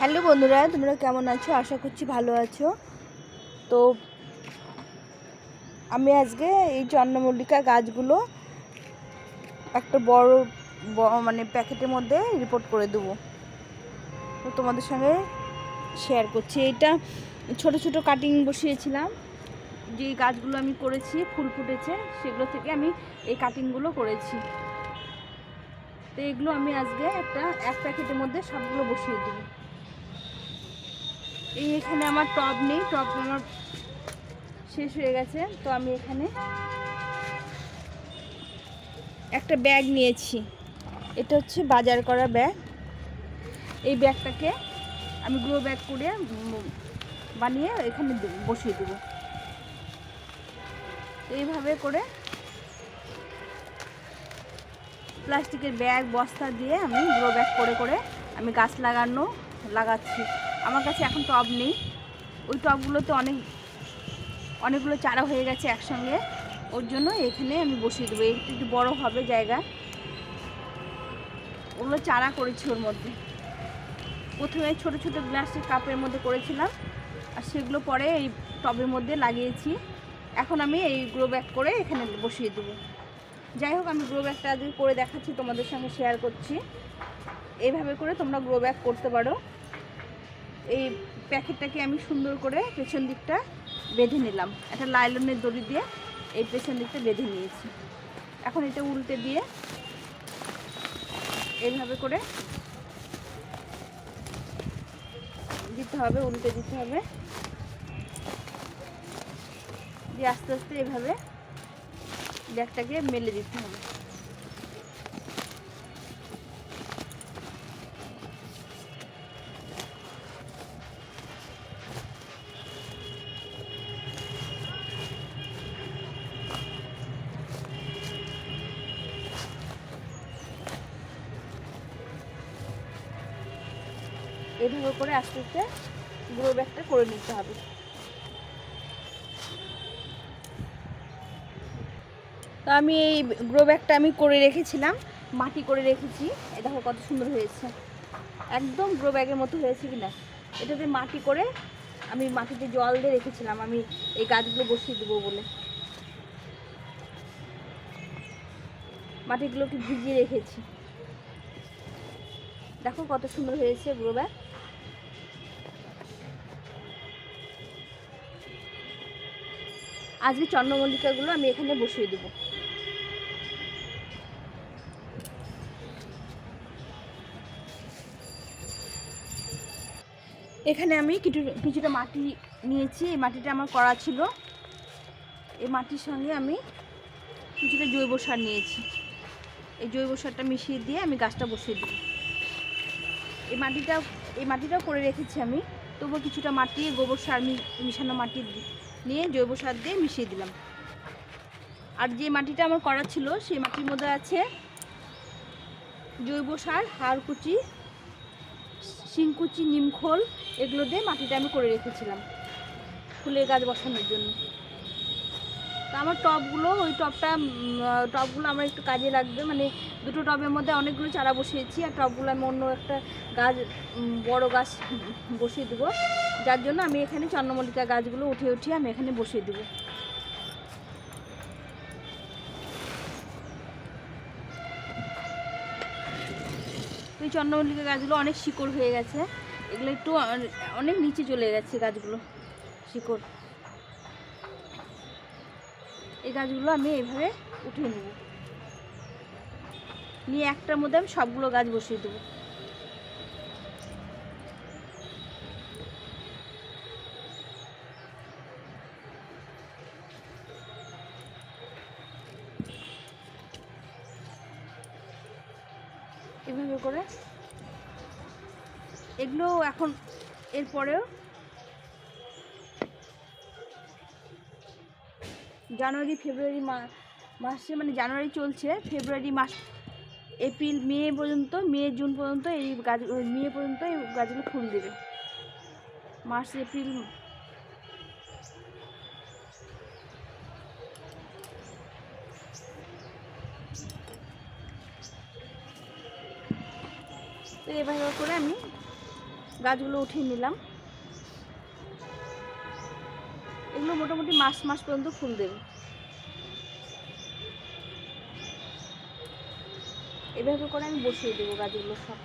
Hello বন্ধুরা, তোমরা কেমন আছো? আশা করছি ভালো আছো। তো আমি আজকে এই চন্দ্রমল্লিকা গাছগুলো একটা বড় মানে প্যাকেটের মধ্যে রিপোর্ট করে দেবো। তো তোমাদের সঙ্গে শেয়ার করছি। এটা ছোট ছোট কাটিং বসিয়েছিলাম। যে গাছগুলো আমি করেছি, ফুল ফুটেছে, সেগুলো থেকে আমি এই কাটিংগুলো করেছি। তো এগুলো আমি আজকে একটা এক প্যাকেটের মধ্যে সবগুলো বসিয়ে দেবো। এই এখানে আমার টব নেই, টব আমার শেষ হয়ে গেছে, তো আমি এখানে একটা ব্যাগ নিয়েছি। এটা হচ্ছে বাজার করা ব্যাগ। এই ব্যাগটাকে আমি গ্রো ব্যাগ করে বানিয়ে এখানে বসিয়ে দেবো। এইভাবে করে প্লাস্টিকের ব্যাগ, বস্তা দিয়ে আমি গ্রো ব্যাগ করে করে আমি গাছ লাগানো, লাগাচ্ছি। আমার কাছে এখন টব নেই। ওই টবগুলোতে অনেক, অনেকগুলো চারা হয়ে গেছে একসঙ্গে। ওর জন্য এখানে আমি বসিয়ে দেবো। একটু একটু বড়ো হবে জায়গা। ওগুলো চারা করেছি ওর মধ্যে। প্রথমে ছোট ছোট গ্লাসের কাপের মধ্যে করেছিলাম। আর সেগুলো পরে এই টবের মধ্যে লাগিয়েছি। এখন আমি এই গ্রো ব্যাগ করে এখানে বসিয়ে দেবো। যাই হোক, আমি গ্রো ব্যাগটা আজকে করে দেখাচ্ছি, তোমাদের সঙ্গে শেয়ার করছি। এইভাবে করে তোমরা গ্রো ব্যাগ করতে পারো। এই প্যাকেটটাকে আমি সুন্দর করে পেছন দিকটা বেঁধে নিলাম। একটা লাইলনের দড়ি দিয়ে এই পেছন দিকটা বেঁধে নিয়েছি। এখন এটা উল্টে দিয়ে এইভাবে করে দিতে হবে, উল্টে দিতে হবে। দিয়ে আস্তে আস্তে এভাবে ব্যাগটাকে মেলে দিতে হবে। এইভাবে করে আস্তে আস্তে গ্রো ব্যাগটা করে নিতে হবে। তো আমি এই গ্রো ব্যাগটা আমি করে রেখেছিলাম, মাটি করে রেখেছি। এ দেখো কত সুন্দর হয়েছে। একদম গ্রো ব্যাগের মতো হয়েছে কিনা। এটাতে মাটি করে আমি মাটিতে জল দিয়ে রেখেছিলাম, আমি এই গাছগুলো বসিয়ে দেবো বলে। মাটিগুলোকে ভিজিয়ে রেখেছি। দেখো কত সুন্দর হয়েছে গ্রো ব্যাগ। আজকে চন্দ্রমল্লিকাগুলো আমি এখানে বসিয়ে দেবো। এখানে আমি কিছু, কিছুটা মাটি নিয়েছি। এই মাটিটা আমার করা ছিল। এই মাটির সঙ্গে আমি কিছুটা জৈব সার নিয়েছি। এই জৈব সারটা মিশিয়ে দিয়ে আমি গাছটা বসিয়ে দিই। এই মাটিটা এই মাটিটাও করে রেখেছি আমি। তবুও কিছুটা মাটি, গোবর সার মিশানো মাটি নিয়ে জৈব সার দিয়ে মিশিয়ে দিলাম। আর যে মাটিটা আমার করা ছিল, সেই মাটির মধ্যে আছে জৈব সার হাড় কুচি শিংকুচি নিমখোল এগুলো দিয়ে মাটিটা আমি করে রেখেছিলাম ফুলের গাছ বসানোর জন্য। তো আমার টবগুলো ওই টবটা টবগুলো আমার একটু কাজে লাগবে। মানে দুটো টবের মধ্যে অনেকগুলো চারা বসিয়েছি, আর টবগুলো আমি অন্য একটা গাছ বড় গাছ বসিয়ে দেবো। যার জন্য আমি এখানে চন্দ্রমল্লিকা গাছগুলো উঠে উঠিয়ে আমি এখানে বসিয়ে দেবো। এই চন্দ্রমল্লিকা গাছগুলো অনেক শিকড় হয়ে গেছে। এগুলো একটু অনেক নিচে চলে গেছে গাছগুলো, শিকড়। এই গাছগুলো আমি এইভাবে উঠিয়ে নেব। নিয়ে একটার মধ্যে আমি সবগুলো গাছ বসিয়ে দেবো এভাবে করে এগুলো এখন এরপরেও জানুয়ারি, ফেব্রুয়ারি মাসে মানে জানুয়ারি চলছে, ফেব্রুয়ারি মাস, এপ্রিল, মে পর্যন্ত, মে, জুন পর্যন্ত এই গাছ, মে পর্যন্ত এই গাছগুলো ফুল দেবে। মার্চ, এপ্রিল তো এভাবে করে আমি গাছগুলো উঠিয়ে নিলাম। এগুলো মোটামুটি মাস মাস পর্যন্ত ফুল দেবে। এভাবে করে আমি বসিয়ে দেবো গাছগুলো সব।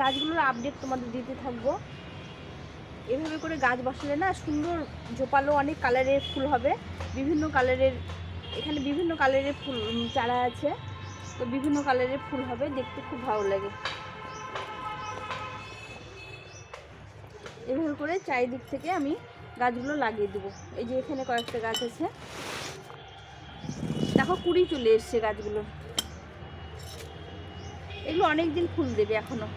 গাছগুলোর আপডেট তোমাদের দিতে থাকব। এভাবে করে গাছ বসালে না সুন্দর জোপালো অনেক কালারের ফুল হবে। বিভিন্ন কালারের এখানে বিভিন্ন কালারের ফুল চারা আছে। তো বিভিন্ন কালারের ফুল হবে, দেখতে খুব ভালো লাগে। এভাবে করে চারিদিক থেকে আমি গাছগুলো লাগিয়ে দেবো। এই যে এখানে কয়েকটা গাছ আছে। দেখো, কুড়ি চলে এসছে গাছগুলো। এগুলো অনেক দিন ফুল দেবে এখনও।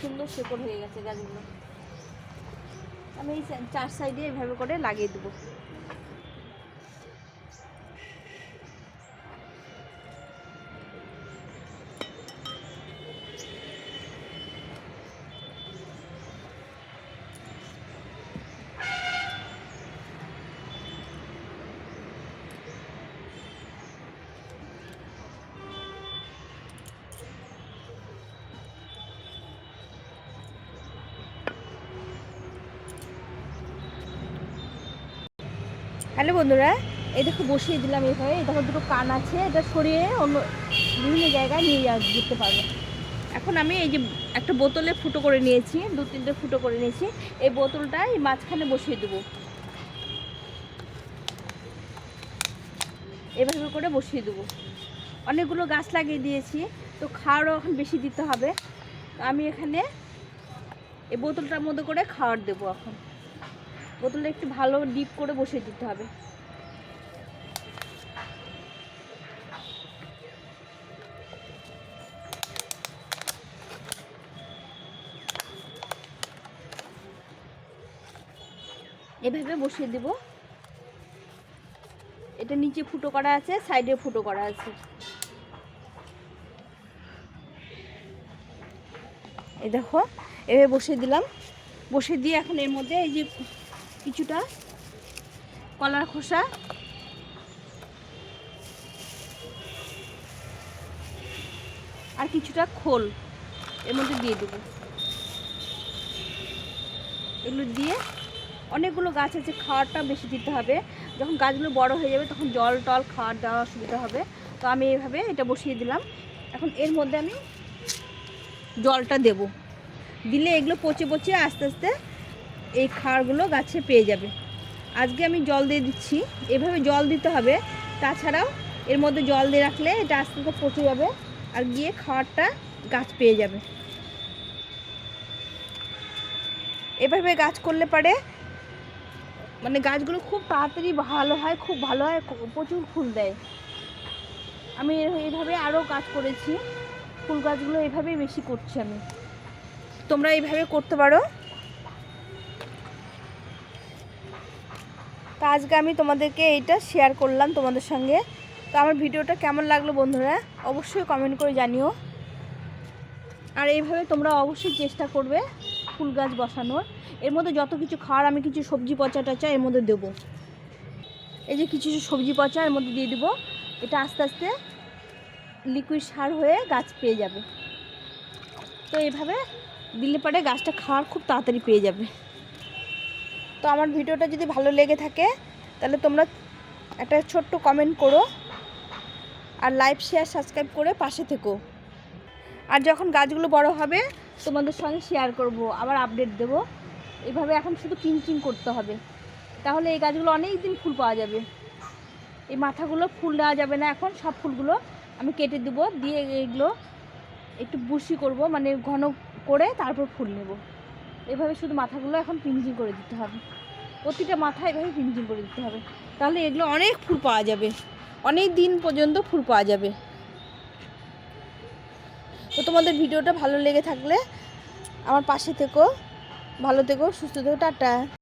সুন্দর শেকড় হয়ে গেছে গাছগুলো আমি এই চার সাইডে এভাবে করে লাগিয়ে দেবো। হ্যালো বন্ধুরা, এই দেখো বসিয়ে দিলাম এইভাবে এই দেখো দুটো কান আছে, এটা সরিয়ে অন্য বিভিন্ন জায়গায় নিয়ে যাওয়া যেতে পারবে। এখন আমি এই যে একটা বোতলে ফুটো করে নিয়েছি, দু তিনটে ফুটো করে নিয়েছি। এই বোতলটা এই মাঝখানে বসিয়ে দেবো। এভাবে করে বসিয়ে দেবো। অনেকগুলো গাছ লাগিয়ে দিয়েছি, তো খাওয়ারও এখন বেশি দিতে হবে। আমি এখানে এই বোতলটার মধ্যে করে খাওয়ার দেবো এখন। বোতলটা একটু ভালো ডিপ করে বসিয়ে দিতে হবে। এভাবে বসিয়ে দেব। এটা নিচে ফুটো করা আছে, সাইডে ফুটো করা আছে। এই দেখো, এভাবে বসিয়ে দিলাম। বসিয়ে দিয়ে এখন এর মধ্যে এই যে কিছুটা কলার খোসা। আর কিছুটা খোল এর মধ্যে দিয়ে দেবো। এগুলো দিয়ে অনেকগুলো গাছ আছে, খাওয়ারটা বেশি দিতে হবে। যখন গাছগুলো বড় হয়ে যাবে তখন জল টল খাওয়ার দেওয়া অসুবিধা হবে। তো আমি এইভাবে এটা বসিয়ে দিলাম। এখন এর মধ্যে আমি জলটা দেব। দিলে এগুলো পচে পচে আস্তে আস্তে এই খাড়গুলো গাছে পেয়ে যাবে। আজকে আমি জল দিয়ে দিচ্ছি। এভাবে জল দিতে হবে। তাছাড়াও এর মধ্যে জল দিয়ে রাখলে এটা আস্তে আস্তে পচে যাবে আর গিয়ে খাওয়ারটা গাছ পেয়ে যাবে। এভাবে গাছ করলে পারে মানে গাছগুলো খুব তাড়াতাড়ি ভালো হয়, খুব ভালো হয় প্রচুর ফুল দেয়। আমি এইভাবে আরও কাজ করেছি। ফুল গাছগুলো এইভাবেই বেশি করছি আমি। তোমরা এইভাবে করতে পারো। তো আজকে আমি তোমাদেরকে এইটা শেয়ার করলাম তোমাদের সঙ্গে। তো আমার ভিডিওটা কেমন লাগল বন্ধুরা, অবশ্যই কমেন্ট করে জানিও। আর এইভাবে তোমরা অবশ্যই চেষ্টা করবে ফুল গাছ বসানোর। এর মধ্যে যত কিছু খাওয়ার, আমি কিছু সবজি পচা টচা এর মধ্যে দেবো। এই যে কিছু কিছু সবজি পচা এর মধ্যে দিয়ে দেবো। এটা আস্তে আস্তে লিকুইড সার হয়ে গাছ পেয়ে যাবে। তো এইভাবে দিলে পরে গাছটা খাওয়ার খুব তাড়াতাড়ি পেয়ে যাবে। তো আমার ভিডিওটা যদি ভালো লেগে থাকে, তাহলে তোমরা একটা ছোট্ট কমেন্ট করো আর লাইভ শেয়ার সাবস্ক্রাইব করে পাশে থেকো। আর যখন গাছগুলো বড় হবে, তোমাদের সঙ্গে শেয়ার করব, আবার আপডেট দেব। এভাবে এখন শুধু পিঞ্চিং করতে হবে। তাহলে এই গাছগুলো অনেক দিন ফুল পাওয়া যাবে। এই মাথাগুলো ফুল দেওয়া যাবে না এখন, সব ফুলগুলো আমি কেটে দেবো, দিয়ে এইগুলো একটু বুশি করব মানে ঘন করে তারপর ফুল নেব। এভাবে শুধু মাথাগুলো এখন পিঞ্চিং করে দিতে হবে। প্রতিটা মাথা এভাবে পিঞ্চিং করে দিতে হবে। তাহলে এগুলো অনেক ফুল পাওয়া যাবে। অনেক দিন পর্যন্ত ফুল পাওয়া যাবে। তো তোমাদের ভিডিওটা ভালো লেগে থাকলে আমার পাশে থেকো। ভালো থেকো, সুস্থ থেকো, টাটা।